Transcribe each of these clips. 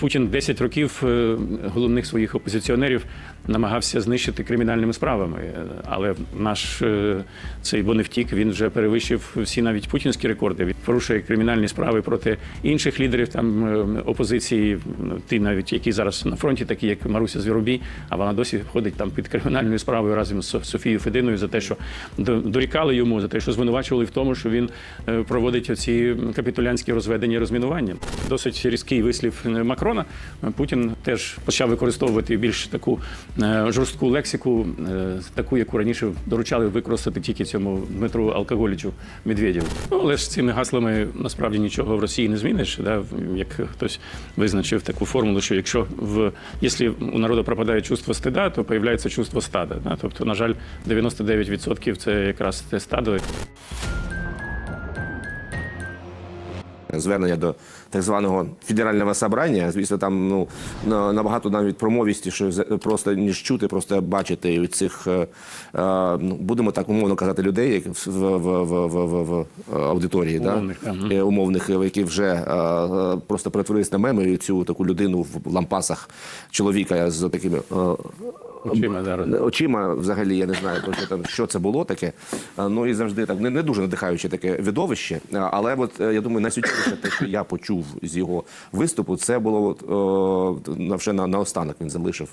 Путін 10 років е, головних своїх опозиціонерів намагався знищити кримінальними справами. Але наш е, цей бо не втік, він вже перевищив всі навіть путінські рекорди. Він порушує кримінальні справи проти інших лідерів там е, опозиції, ті навіть які зараз на фронті, такі як Маруся Звіробій, а вона досі ходить там під кримінальною справою разом з Софією Фединою за те, що дорікали йому, за те, що звинувачували в тому, що він проводить оці капітулянські розведення розмінування. Досить різкий вислів Макрона. Путін теж почав використовувати більш таку е, жорстку лексику, е, таку, яку раніше доручали використати тільки цьому Дмитру Алкоголічу Медведєву. Ну, але ж цими гаслами насправді нічого в Росії не зміниш. Да? Як хтось визначив таку формулу, що якщо в якщо у народу пропадає чувство стида, то появляється чувство стада. Да? Тобто, на жаль, 99% це якраз те стадо. звернення до так званого федерального собрання. Звісно, там ну набагато навіть промовісті, за- просто ніж чути, просто бачити від цих е, е, ну, будемо так умовно казати людей, як в, в, в, в, в, в аудиторії, Умовних, да? ага. Е, умовних, які вже просто перетворились на меми і цю таку людину в лампасах чоловіка з такими. Е, Очима зараз. очима взагалі я не знаю, що там що це було таке. Ну і завжди так не, не дуже надихаюче таке видовище. Але от е, я думаю, найсвітніше те, що я почув з його виступу, це було от, о, на- на, останок він залишив.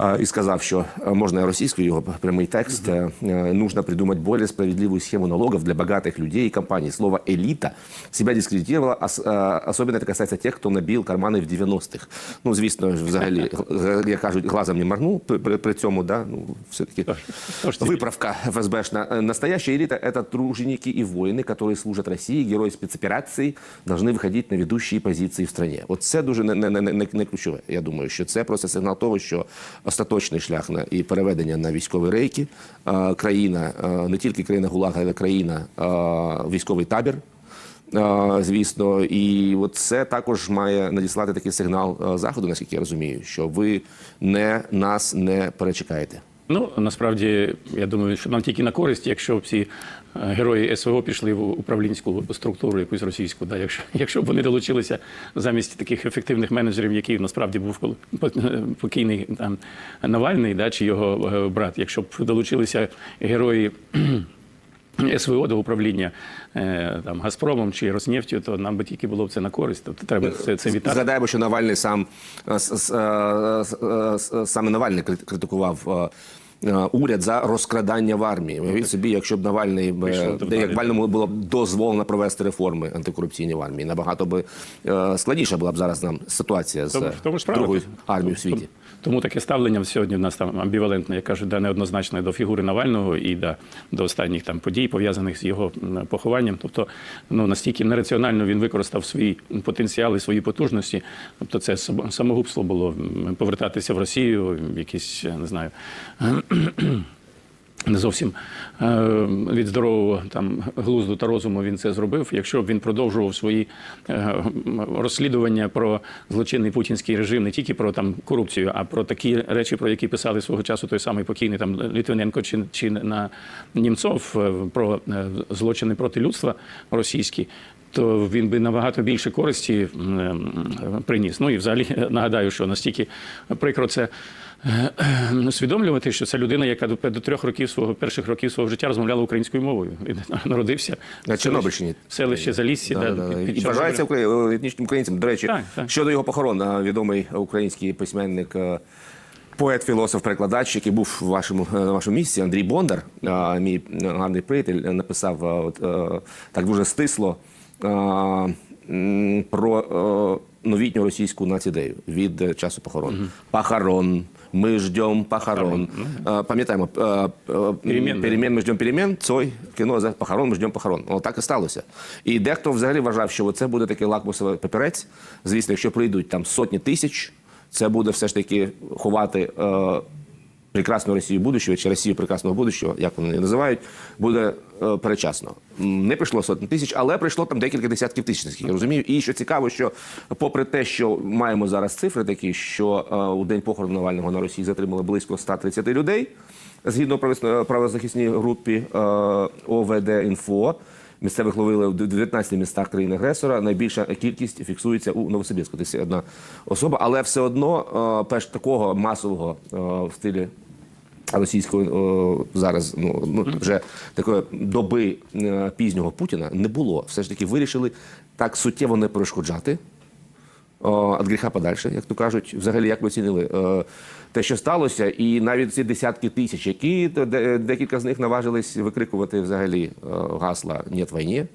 а, І сказав, що е, можна і російською його прямий текст. е, е, Нужно придумать более справедливую схему налогов для богатых людей и компаний. Слово «элита» себя дискредитировало, ос- е, особенно это касается тех, кто набил кармани в 90-х. Ну, звісно, взагалі, г- як кажуть, глазом не моргнув при, при, при цьому, да? ну, все-таки Тож ці- выправка ФСБшна. Э, Настоящая элита – это труженики и воины, которые служат России, герої спецоперації, должны виходити на ведущі позиції в стране. От це дуже не, не, не, не, не ключове. Я думаю, що це просто сигнал того, що остаточний шлях на і переведення на військові рейки. е, Країна, е, не тільки країна ГУЛАГа, але країна е, військовий табір. Звісно, і от це також має надіслати такий сигнал заходу, наскільки я розумію, що ви не нас не перечекаєте. Ну насправді я думаю, що нам тільки на користь, якщо всі е, герої СВО пішли в управлінську структуру, якусь російську. Да, якщо якщо б вони долучилися замість таких ефективних менеджерів, який насправді був покійний там Навальний, да, чи його е, брат, якщо б долучилися герої. СВО до управління е, там Газпромом чи Роснефтю, то нам би тільки було б це на користь. Тобто треба це, це вітати. Згадаємо, що Навальний сам е, е, саме Навальний критикував. Уряд за розкрадання в армії. Уявіть собі, якщо б Навальний де як Навальному було б дозволено провести реформи антикорупційні в армії, набагато би складніша була б зараз нам ситуація з Тому- тому другою армією в світі. Тому таке ставлення сьогодні в нас там амбівалентне, я кажу, да, неоднозначне до фігури Навального і да, до останніх там подій, пов'язаних з його похованням. Тобто, ну настільки нераціонально він використав свій потенціал і свої потужності. Тобто, це сам- самогубство було повертатися в Росію, якісь не знаю. Не зовсім е, від здорового там глузду та розуму він це зробив. Якщо б він продовжував свої е, розслідування про злочинний путінський режим, не тільки про там корупцію, а про такі речі, про які писали свого часу той самий покійний там Літвиненко чи, чи на Німцов, е, про злочини проти людства російські. То він би набагато більше користі приніс. Ну і взагалі нагадаю, що настільки прикро це усвідомлювати, що це людина, яка до, до трьох років свого перших років свого життя розмовляла українською мовою. Він народився На Чорнобильщині. в селищі Залісся. Да, да, да, І вважається укра- етнічним українцем. До речі, Так, так. щодо його похорон, відомий український письменник. е, Поет, філософ, перекладач, який був в вашому е, на вашому місці, Андрій Бондар, мій гарний приятель, е, написав е, от, е, так дуже стисло е, про е, новітню російську націдею від е, часу похорон. Похорон. Ми ждем похорон. Е, Пам'ятаємо, е, е, Перемен, перемен, ми ждем перемен. Цой кіно за похорон, ми ждем похорон. Воно так і сталося. І дехто взагалі вважав, що це буде такий лакмусовий папірець. Звісно, якщо прийдуть там сотні тисяч, це буде все ж таки ховати е, прекрасну Росію будущого чи Росію прекрасного будущого, як вони її називають, буде е, перечасно. Не прийшло сотні тисяч, але прийшло там декілька десятків тисяч, я розумію. І що цікаво, що попри те, що маємо зараз цифри такі, що е, у день похорону Навального на Росії затримали близько 130 людей, згідно правис- правозахисній групі е, ОВД Інфо. Місцевих ловили в 19 містах країни-агресора. Найбільша кількість фіксується у Новосибірську. Десь одна особа, але все одно е, перш такого масового е, в стилі російської о, зараз ну, ну вже такої доби е, пізнього Путіна не було. Все ж таки вирішили так суттєво не перешкоджати. О, від гріха подальше, як то кажуть, взагалі як ви оцінили е, те, що сталося, і навіть ці десятки тисяч, які декілька з них наважились викрикувати взагалі е, гасла «Нет війні»,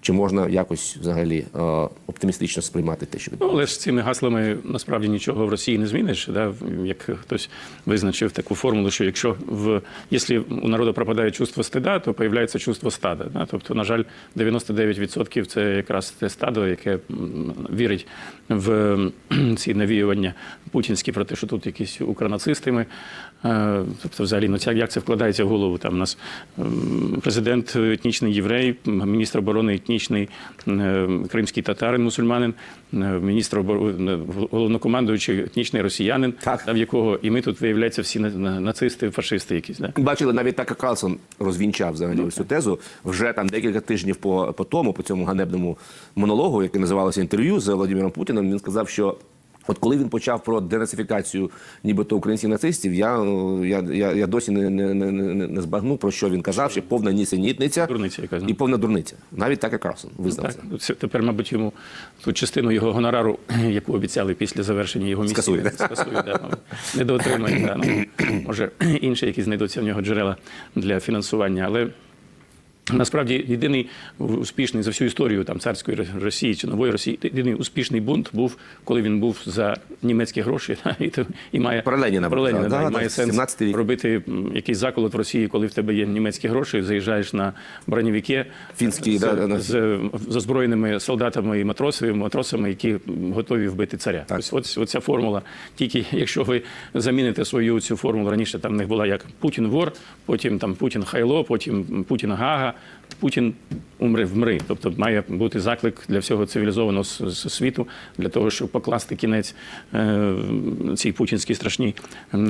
чи можна якось взагалі е, оптимістично сприймати те, що Ну, але ж цими гаслами насправді нічого в Росії не зміниш. Да? Як хтось визначив таку формулу, що якщо в якщо у народу пропадає чувство стида, то появляється чувство стада. Да? Тобто, на жаль, 99% це якраз те стадо, яке вірить в ці навіювання путінські про те, що тут якісь укронацисти ми. Е, Тобто, взагалі, ну ця як це вкладається в голову? Там у нас президент етнічний єврей, міністр оборони етнічний е, кримський татарин, мусульманин, е, міністр оборони, головнокомандуючий етнічний росіянин, Так. та в якого і ми тут виявляється всі на- на- нацисти, фашисти якісь. Да? Бачили, навіть так Карлсон розвінчав взагалі цю тезу вже там декілька тижнів по, по тому, по цьому ганебному монологу, який називалося інтерв'ю з Володимиром Путіним. Він сказав, що. От коли він почав про денацифікацію нібито українських нацистів, я, ну, я, я, я досі не, не, не, не збагнув, про що він казав, що повна нісенітниця Дурниця ну. і повна дурниця. Навіть так і Карлсон визнав Так, це. ну, тепер, мабуть, йому ту частину його гонорару, яку обіцяли після завершення його місії, Скасують, да? скасують, да, ну. Да, ну, може, інші якісь знайдуться в нього джерела для фінансування, але. Насправді єдиний успішний за всю історію там царської Росії чи нової Росії, єдиний успішний бунт був, коли він був за німецькі гроші, та, і, то- і має Про Леніна про Леніна, да, да, має да, сенс 17-й робити якийсь заколот в Росії, коли в тебе є німецькі гроші, заїжджаєш на бронєвіки Фінський, з, да, да, да. з з озброєними солдатами і матросами, матросами, які готові вбити царя. Так. Ось, ось оця формула. Тільки якщо ви заміните свою цю формулу раніше, там в них була як Путін вор, потім там Путін хайло, потім Путін Гага, Путін умре вмри. Тобто має бути заклик для всього цивілізованого світу для того, щоб покласти кінець е, цій путінській страшній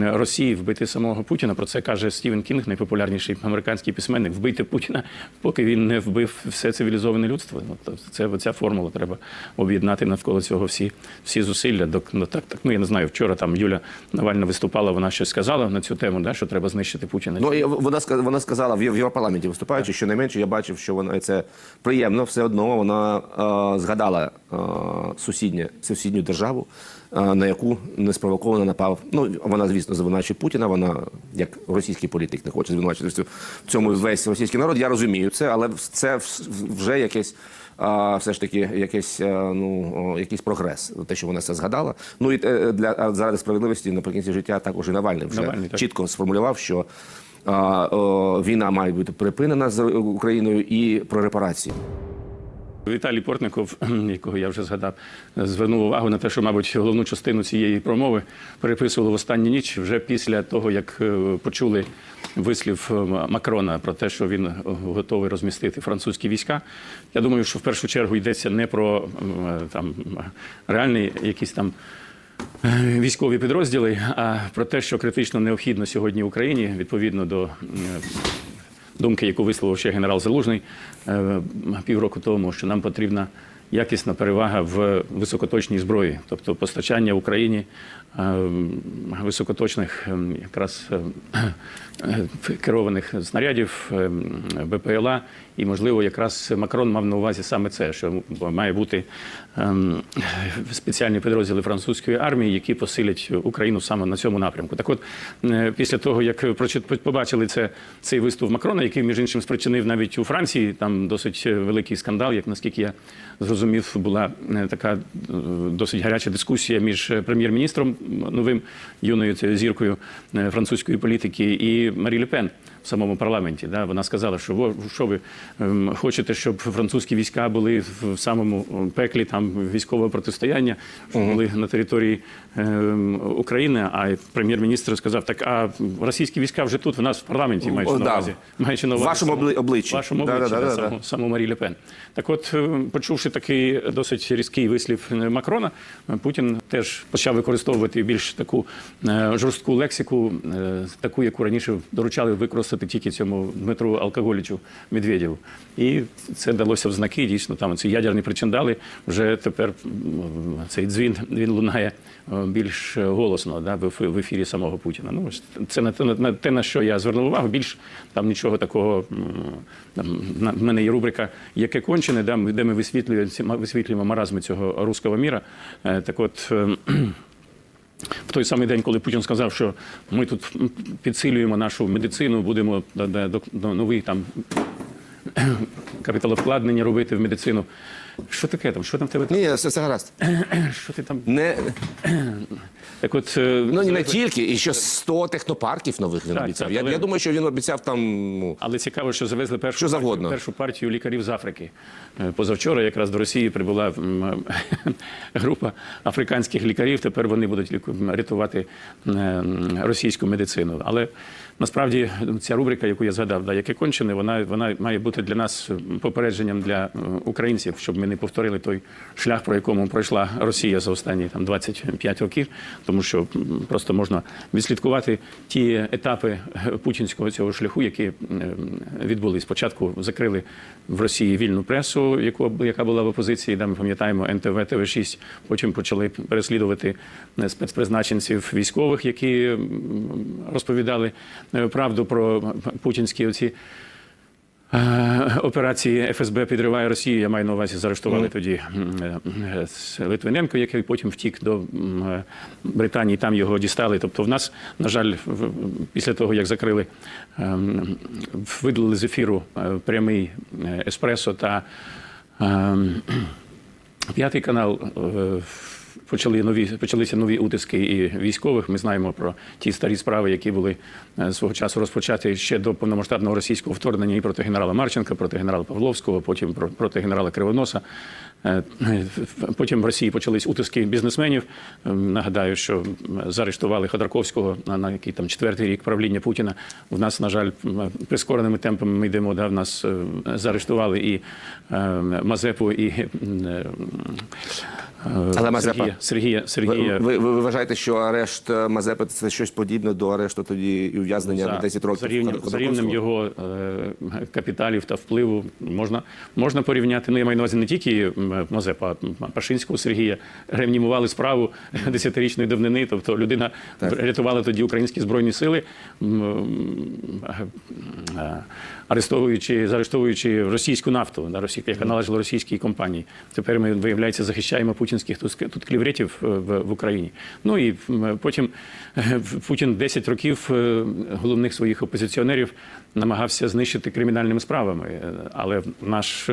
Росії, вбити самого Путіна. Про це каже Стівен Кінг, найпопулярніший американський письменник. Вбити Путіна, поки він не вбив все цивілізоване людство. Ну, то це ця формула. Треба об'єднати навколо цього всі, всі зусилля. Док- Ну, так, так, ну я не знаю. Вчора там Юля Навальна виступала, вона щось сказала на цю тему, да, що треба знищити Путіна. Ну вона вона сказала в Єв- Європарламенті виступаючи, що найменше я бачив, що вона і це приємно. Все одно вона е, згадала е, сусіднє сусідню державу, е, на яку неспровоковано напав. Ну вона, звісно, звинувачує Путіна. Вона як російський політик не хоче звинувачувати в цьому весь російський народ. Я розумію це, але це вже якесь. А, все ж таки якийсь, е, ну, якийсь прогрес, те, що вона це згадала. Ну і для заради справедливості наприкінці життя також і Навальний вже Навальний, так. чітко сформулював, що а, війна має бути припинена з Україною і про репарації. Віталій Портников, якого я вже згадав, звернув увагу на те, що, мабуть, головну частину цієї промови переписували в останню ніч вже після того, як е, почули вислів е, Макрона про те, що він е, готовий розмістити французькі війська. Я думаю, що в першу чергу йдеться не про там реальні якісь там. Е, Військові підрозділи, а про те, що критично необхідно сьогодні Україні, відповідно до е, думки, яку висловив ще генерал Залужний е, півроку тому, що нам потрібна якісна перевага в високоточній зброї, тобто постачання Україні е, високоточних е, якраз е, керованих снарядів БПЛА. І, можливо, якраз Макрон мав на увазі саме це, що має бути спеціальні підрозділи французької армії, які посилять Україну саме на цьому напрямку. Так от, після того, як побачили це, цей виступ Макрона, який, між іншим, спричинив навіть у Франції там досить великий скандал, як наскільки я зрозумів, була е, така е, досить гаряча дискусія між прем'єр-міністром новим юною зіркою е, французької політики і Марі Люпен. Пен в самому парламенті. Да, вона сказала, що що ви ем, хочете, щоб французькі війська були в самому пеклі там військового протистояння, щоб були на території ем, України. А прем'єр-міністр сказав: так а російські війська вже тут в нас в парламенті маючи на увазі. Маючи на В увазі вашому обличчі. Вашому да, обличчі, да, да, да, да. саму, Марі Ле Пен. Так от, е, почувши таке різкий, досить різкий вислів Макрона, Путін теж почав використовувати більш таку е, жорстку лексику, е, таку, яку раніше доручали використати тільки цьому Дмитру Алкоголічу Медведєву. І це далося в знаки. Дійсно, там ці ядерні причиндали. Вже тепер цей дзвін він лунає е, більш голосно да, в ефірі самого Путіна. Ну, це на те, на те, на що я звернув увагу. Більш там нічого такого. Там, в мене є рубрика Яке кончене, да, де ми висвітлюємо, висвітлюємо маразми цього руського міра. Е, Так от. Е, в той самий день, коли Путін сказав, що ми тут підсилюємо нашу медицину, будемо да, до- до там капіталовкладення робити в медицину. Що таке там? Що там в тебе? там? Ні, все, все гаразд. Що ти там? Не, Так от е, ну, не тільки, і ще 100 технопарків нових він Так, обіцяв. так, я, але- я думаю, що він обіцяв там. Ну, Але цікаво, що завезли першу, Що завгодно. партію, першу партію лікарів з Африки. Е, Позавчора якраз до Росії прибула м, група африканських лікарів. Тепер вони будуть ліку- рятувати е, м, російську медицину. Але насправді ця рубрика, яку я згадав, да, яке кончене, вона, вона має бути для нас попередженням для е, українців, щоб ми не повторили той шлях, про якому пройшла Росія за останні там 25 років, тому що просто можна відслідкувати ті етапи е, путінського цього шляху, які відбулись. Спочатку закрили в Росії вільну пресу, яку яка була в опозиції. Де ми пам'ятаємо НТВ, ТВ6. Потім почали переслідувати е, спецпризначенців військових, які розповідали е, правду про путінські оці. Е, Операції ФСБ підриває Росію. Я маю на увазі, заарештували тоді м, е, Литвиненко, який потім втік до е, Британії. Там його дістали. Тобто, в нас, на жаль, після того як закрили, ем, видалили з ефіру прямий еспресо та ем, П'ятий канал почали нові почалися нові утиски і військових. Ми знаємо про ті старі справи, які були е, свого часу розпочаті ще до повномасштабного російського вторгнення і проти генерала Марченка, проти генерала Павловського, потім про- проти генерала Кривоноса. Е, Потім в Росії почались утиски бізнесменів. Е, Нагадаю, що заарештували Ходорковського на, який там четвертий рік правління Путіна. В нас, на жаль, прискореними темпами ми йдемо. Да, в нас заарештували і Мазепу, і Але Мазепа- Сергія, Сергія, ви, ви, ви вважаєте, що арешт е, Мазепи це щось подібне до арешту тоді і ув'язнення на 10 років? за рівнем, за рівнем його е, капіталів та впливу можна, можна порівняти. Ну, я маю на увазі не тільки Мазепа, а Пашинського Сергія реанімували справу десятирічної давнини. Тобто людина рятувала тоді українські збройні сили, е, е, арестовуючи, заарештовуючи російську нафту, да, росій- яка належала російській компанії. Тепер ми, виявляється, захищаємо путінських тут, тут клівретів е, в, в Україні. Ну і потім е, Путін 10 років е, головних своїх опозиціонерів намагався знищити кримінальними справами. Але наш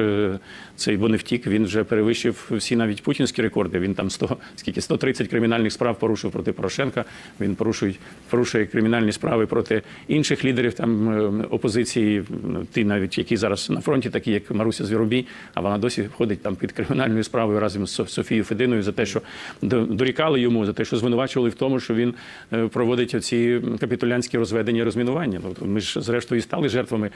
цей Боневтік він вже перевищив всі навіть путінські рекорди. Він там 100, скільки 130 кримінальних справ порушив проти Порошенка. Він порушує, порушує кримінальні справи проти інших лідерів там опозиції. Ті навіть які зараз на фронті, такі як Маруся Звіробій, а вона досі ходить там під кримінальною справою разом з Софією Фединою за те, що дорікали йому, за те, що звинувачували в тому, що він е, проводить оці капітулянські розведення розмінування. Тобто ми ж зрештою стали жертвами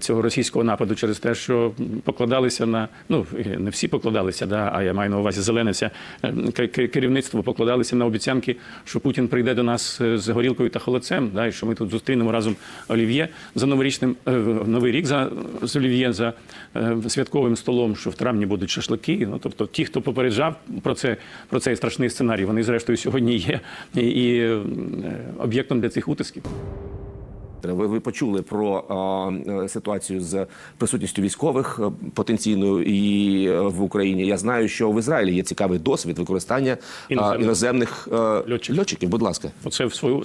цього російського нападу через те, що покладалися на ну е, не всі покладалися, да, а я маю на увазі зелене вся е, к- к- керівництво покладалися на обіцянки, що Путін прийде до нас е, з горілкою та холодцем, да, і що ми тут зустрінемо разом Олів'є за новорічним е, новий рік за з Олів'є за е, святковим столом, що в травні будуть шашлики. Ну тобто, ті, хто попереджав про це про цей страшний сценарій, вони зрештою сьогодні є і, і е, об'єктом для цих утисків. Ви, ви почули про а, е, ситуацію з присутністю військових е, потенційною і е, в Україні. Я знаю, що в Ізраїлі є цікавий досвід використання а, Іноземних. іноземних е, Льотчиків. льотчиків. Будь ласка. Оце в свою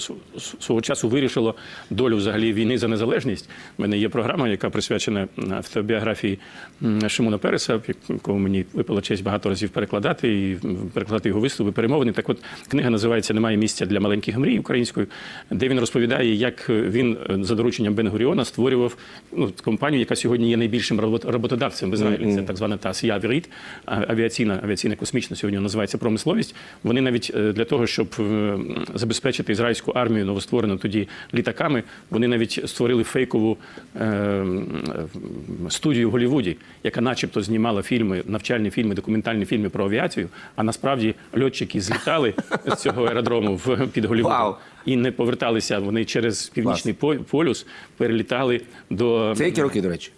свого часу вирішило долю взагалі війни за незалежність. У мене є програма, яка присвячена автобіографії Шимона Переса, якого мені випала честь багато разів перекладати і перекладати його виступи, перемовини. Так от книга називається Немає місця для маленьких мрій українською, де він розповідає, як він за дорученням Бен-Гуріона створював ну, компанію, яка сьогодні є найбільшим роботодавцем в Ізраїлі. Це так звана ТАС Явіріт, авіаційна авіаційна космічна сьогодні називається промисловість. Вони навіть е, для того, щоб е, забезпечити ізраїльську армію новостворену тоді літаками, вони навіть створили фейкову е, студію в Голлівуді, яка, начебто, знімала фільми, навчальні фільми, документальні фільми про авіацію. А насправді льотчики злітали з цього аеродрому в під Голлівудом. І не поверталися. Вони через північний по- полюс перелітали до Це які роки, до речі?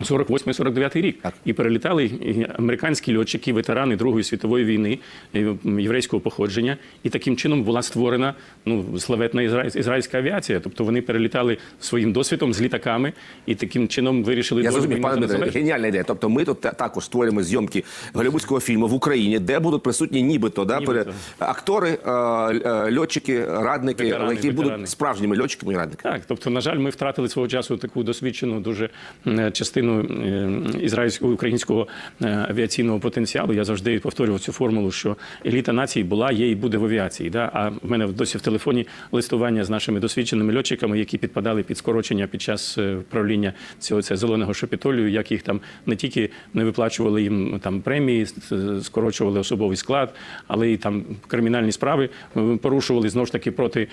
48-49 рік. Так. І перелітали американські льотчики, ветерани Другої світової війни е, єврейського походження. І таким чином була створена ну, славетна ізраїль- ізраїльська авіація. Тобто вони перелітали своїм досвідом з літаками і таким чином вирішили Я війни пане Дмитре, геніальна ідея. Тобто ми тут також створюємо зйомки голівудського фільму в Україні, де будуть присутні нібито, да, Нібито. актори, е, е, льотчики, радники, Ветерани, які ветерани. будуть справжніми льотчиками і радниками. Так, тобто, на жаль, ми втратили свого часу таку досвідчену дуже е, частину е, ізраїльського українського е, авіаційного потенціалу. Я завжди повторював цю формулу, що еліта нації була, є і буде в авіації. Да? А в мене досі в телефоні листування з нашими досвідченими льотчиками, які підпадали під скорочення під час е, правління цього це зеленого шапітолію, як їх там не тільки не виплачували їм там премії, скорочували особовий склад, але і там кримінальні справи порушували знову ж таки проти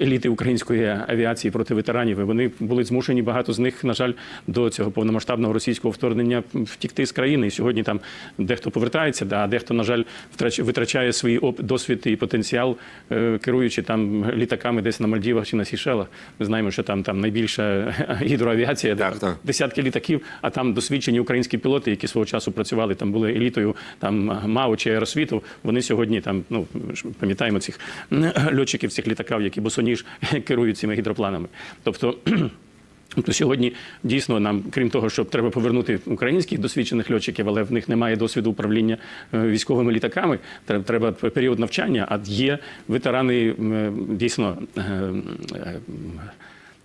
еліти української авіації, проти ветеранів. І вони були змушені багато з них, на жаль, до цього повномасштабного російського вторгнення втікти з країни. І сьогодні там дехто повертається, да, а дехто, на жаль, витрачає свій досвід і потенціал, е, керуючи там літаками десь на Мальдівах чи на Сішелах. Ми знаємо, що там, там найбільша гідроавіація, Так, так. десятки літаків, а там досвідчені українські пілоти, які свого часу працювали, там були елітою там МАУ чи аеросвіту. Вони сьогодні там, ну пам'ятаємо цих льотчиків цих літаків, які босоніж керують цими гідропланами. Тобто. Тобто сьогодні дійсно нам, крім того, що треба повернути українських досвідчених льотчиків, але в них немає досвіду управління е, військовими літаками. Треба, період навчання. А є ветерани дійсно е, е,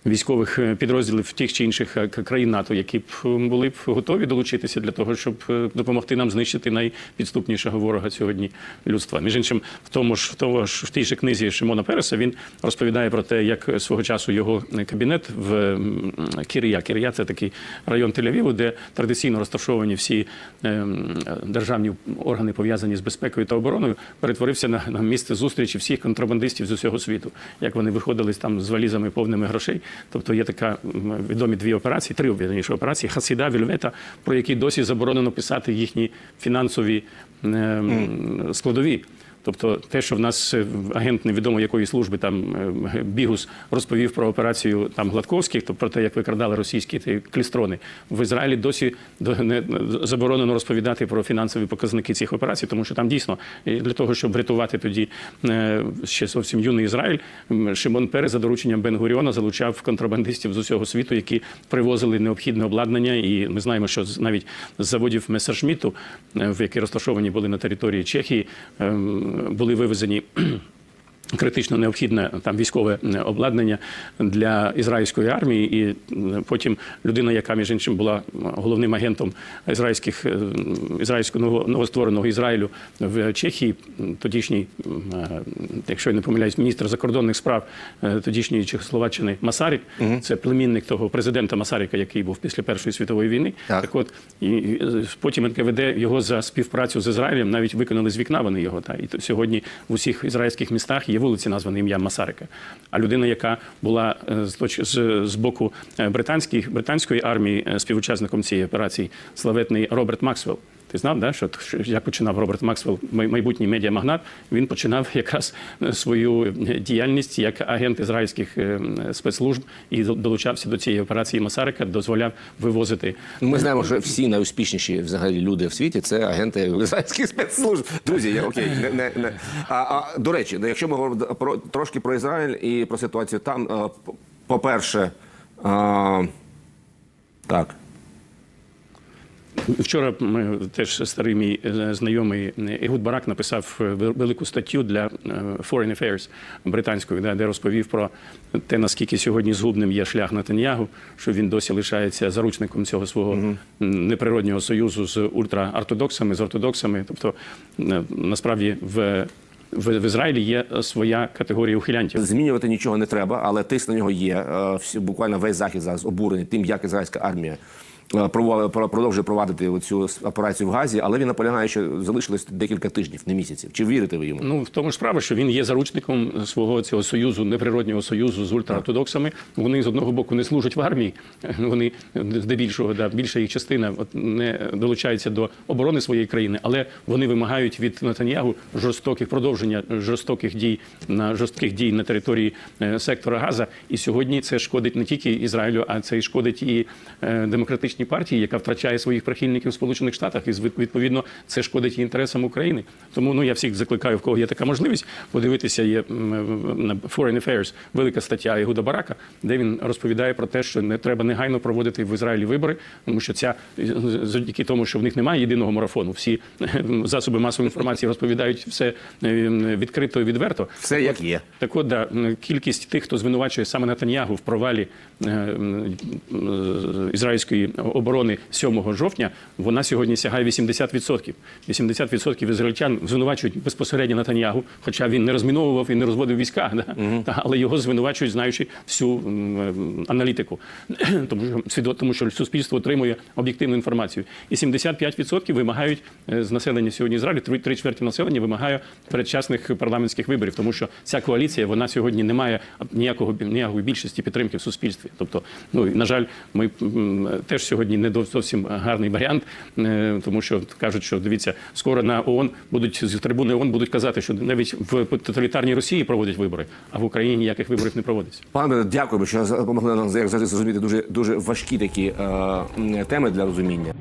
військових е, підрозділів тих чи інших е, країн НАТО, які б були б готові долучитися для того, щоб е, допомогти нам знищити найпідступнішого ворога сьогодні людства. Між іншим, в тому ж в тому ж в тій же книзі Шимона Переса він розповідає про те, як свого часу його кабінет в Кірія. Кірія це такий район Тель-Авіву, де традиційно розташовані всі державні органи пов'язані з безпекою та обороною, перетворився на місце зустрічі всіх контрабандистів з усього світу. Як вони виходили там з валізами повними грошей. Тобто є така відомі дві операції, три вірніше операції Хасіда, Вільвета, про які досі заборонено писати їхні фінансові е, м, складові. Тобто те, що в нас е, агент невідомо якої служби там е, Бігус розповів про операцію там Гладковських, то про те, як викрадали російські ті клістрони в Ізраїлі, досі до- не заборонено розповідати про фінансові показники цих операцій, тому що там дійсно для того, щоб врятувати тоді е, ще зовсім юний Ізраїль, Шимон Перес за дорученням Бен-Гуріона залучав контрабандистів з усього світу, які привозили необхідне обладнання. І ми знаємо, що навіть з заводів Месершмітту, е, в які розташовані були на території Чехії, ем, були вивезені. Критично необхідне там військове е, обладнання для ізраїльської армії, і потім людина, яка між іншим була головним агентом ізраїльських е, ізраїльського ново- новоствореного Ізраїлю в Чехії, тодішній, е, якщо я не помиляюсь, міністр закордонних справ е, тодішньої Чехословаччини Масарик, це племінник того президента Масарика, який був після Першої світової війни. Так. Так от і, е, потім НКВД його за співпрацю з Ізраїлем навіть виконали з вікна. Вони його та і сьогодні в усіх ізраїльських містах є вулиці, названа ім'я Масарика. А людина, яка була е, з, з, боку британської британської армії е, співучасником цієї операції, славетний Роберт Максвелл. Ти знав, да, що, як починав Роберт Максвелл, майбутній медіамагнат, він починав якраз е, свою діяльність як агент ізраїльських е, спецслужб і долучався до цієї операції Масарика, дозволяв вивозити Ми знаємо, що всі найуспішніші взагалі люди в світі це агенти ізраїльських спецслужб. Друзі, я окей, не, не, не. А, а до речі, якщо ми говоримо про трошки про Ізраїль і про ситуацію там, по-перше, а, так. Вчора ми теж старий мій е, знайомий Ігуд Барак написав е, велику статтю для е, Foreign Affairs британської, де розповів про те, наскільки сьогодні згубним є шлях Натаньягу, що він досі лишається заручником цього свого неприроднього союзу з ультраортодоксами, з ортодоксами. Тобто, е, насправді, в в, в Ізраїлі є своя категорія ухилянтів. Змінювати нічого не треба, але тиск на нього є. Е, Всі буквально весь захід зараз обурений тим, як ізраїльська армія. Е, про- Продовжує провадити цю операцію в Газі, але він наполягає, що залишилось декілька тижнів, не місяців. Чи вірите ви йому? Ну в тому ж справа, що він є заручником свого цього союзу, неприроднього союзу з ультраортодоксами. Вони з одного боку не служать в армії. Вони здебільшого, да, більша їх частина не долучається до оборони своєї країни, але вони вимагають від Натаньягу жорстоких продовження жорстоких дій на жорстких дій на території е, сектора Газа. І сьогодні це шкодить не тільки Ізраїлю, а це й шкодить і е, демократичній партії, яка втрачає своїх прихильників в Сполучених Штатах, і відповідно це шкодить інтересам України. Тому ну я всіх закликаю, в кого є така можливість, подивитися. Є на Foreign Affairs велика стаття Ігуда Барака, де він розповідає про те, що не треба негайно проводити в Ізраїлі вибори, тому що ця завдяки тому, що в них немає єдиного марафону. Всі засоби масової інформації розповідають все е, відкрито і відверто. Все як є. Так от, да, кількість тих, хто звинувачує саме Натаньягу в провалі е, м, е, ізраїльської оборони 7 жовтня, вона сьогодні сягає 80%. 80% ізраїльтян звинувачують безпосередньо Натаньягу, хоча він не розміновував і не розводив війська, да? Та, але його звинувачують, знаючи всю е, аналітику. тому, що, тому що суспільство отримує об'єктивну інформацію. І 75% вимагають е, з населення сьогодні Ізраїлю, три, чверті населення вимагає передчасних парламентських виборів, тому що ця коаліція вона сьогодні не має ніякого ніякої більшості підтримки в суспільстві. Тобто, ну на жаль, ми теж сьогодні не зовсім гарний варіант, е, тому що кажуть, що дивіться, скоро на ООН будуть з трибуни ООН будуть казати, що навіть в тоталітарній Росії проводять вибори, а в Україні ніяких виборів не проводиться. Пане, дякуємо, що допомогли нам як зрозуміти дуже дуже важкі такі е, теми для розуміння.